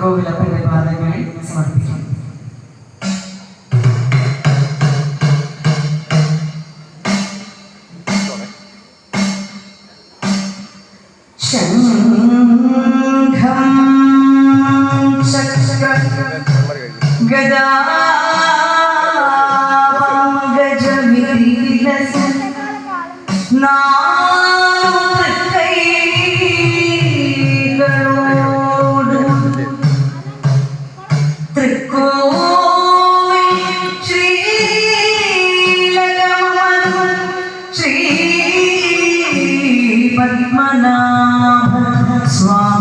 കോവിലപ്പന്റെ പാദങ്ങളിൽ സമർപ്പിക്കുന്നു ശംഖം ولمناهم صالحا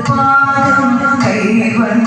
പാടും കൈവണ്ണ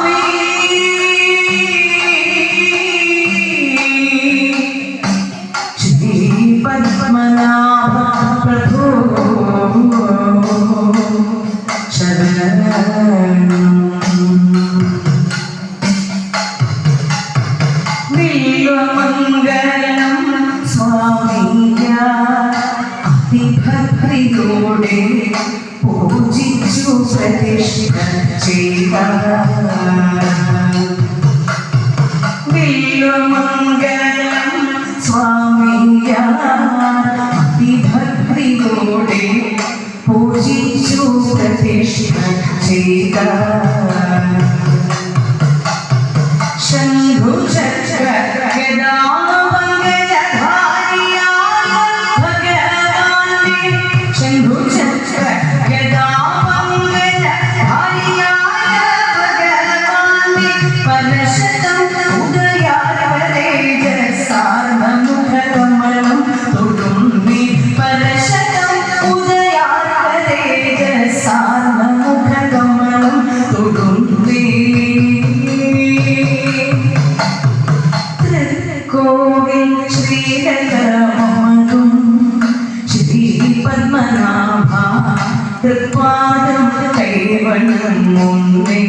ൂടെ പൂജിച്ചു പ്രതിഷ്ഠ ചെയ്ത വില്ലുമംഗലം സ്വാമിയ അതിഭക്തിയോടെ പൂജിച്ചു പ്രതിഷ്ഠ ചെയ്ത മുന്നേ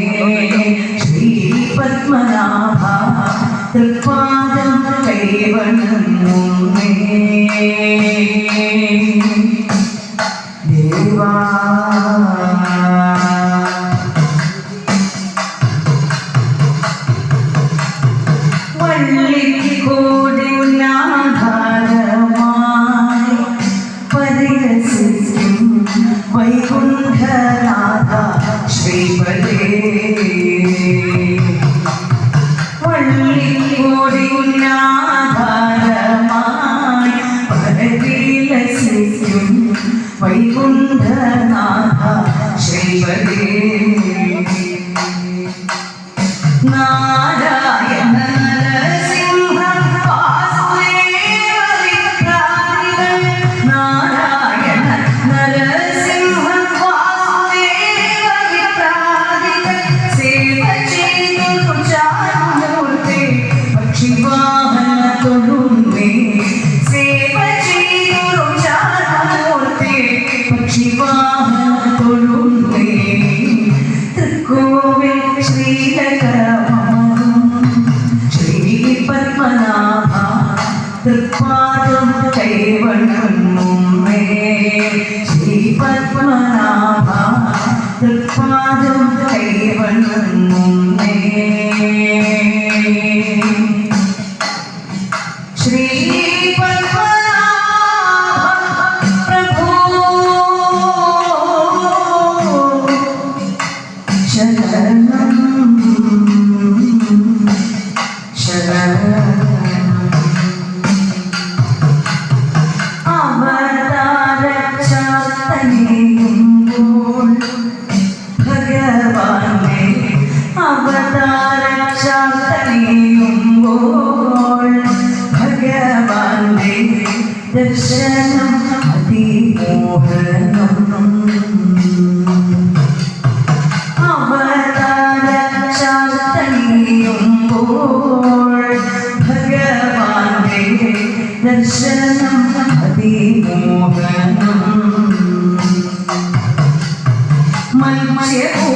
ശ്രീ പത്മനാഭ തൃപ്പാദം കൈവണം മുന്നേ ദേവാ Wait. श्रीपदे തൃപ്പാദം കൈവണ്ണം മുമ്മേ ശ്രീ പത്മനാഭ തൃപ്പാദം കൈവണ്ണം മുമ്മേ ദർശനം അതിമോഹനം. അവതാരച്ചാത്തണിയുമ്പോൾ ഭഗവാന്റെ ദർശനം അതിമോഹനം. മത്സ്യകൂർമ്മ